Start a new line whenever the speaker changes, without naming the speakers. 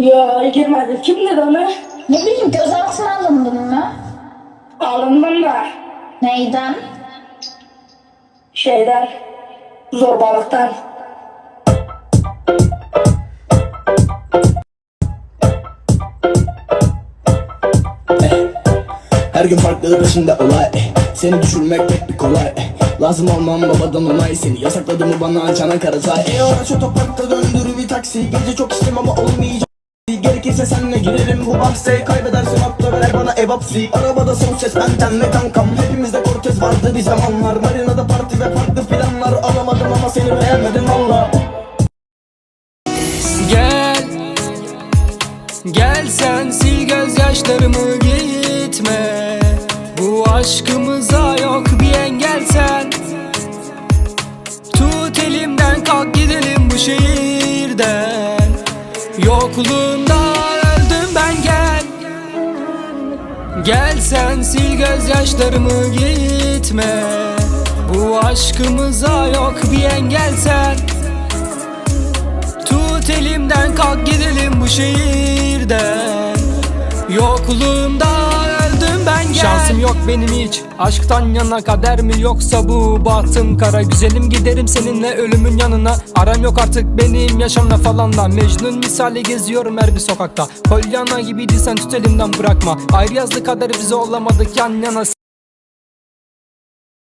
Yo girmedim. Kim dedi onu?
Ne bileyim gözaltına alındın mı?
Alındım da
Neyden?
şeyden zorbalıktan.
Her gün farklı peşinde olay Seni düşürmek pek bir kolay Lazım olmam babadan onay Seni yasakladı mı bana açana karatay E araç otoparkta döndür bir taksi Gece çok istem ama olmayacak Gerekirse senle girerim bu bahse. Kaybedersin akla ver bana ebapsi Arabada son ses benden ve kankam. Hepimizde Cortez vardı bir zamanlar. Marina'da parti ve farklı planlar. Alamadım ama seni beğenmedim valla.
Gel Gel sen sil gözyaşlarımı gitme. Bu aşkımıza yok bir engel sen. Tut elimden kalk gidelim bu şehirden. Yokluğunda Gel sen sil gözyaşlarımı gitme. Bu aşkımıza yok bir engel sen. Tut elimden kalk gidelim bu şehirden. Yokluğumda yok benim hiç. Aşktan yana kader mi yoksa bu bahtım kara? Güzelim giderim seninle ölümün yanına. Aram yok artık benim yaşamla falanla Mecnun misali geziyorum her bir sokakta. Polyana gibiydi sen tut elimden bırakma. Ayrı yazdı kader bize olamadık yan yana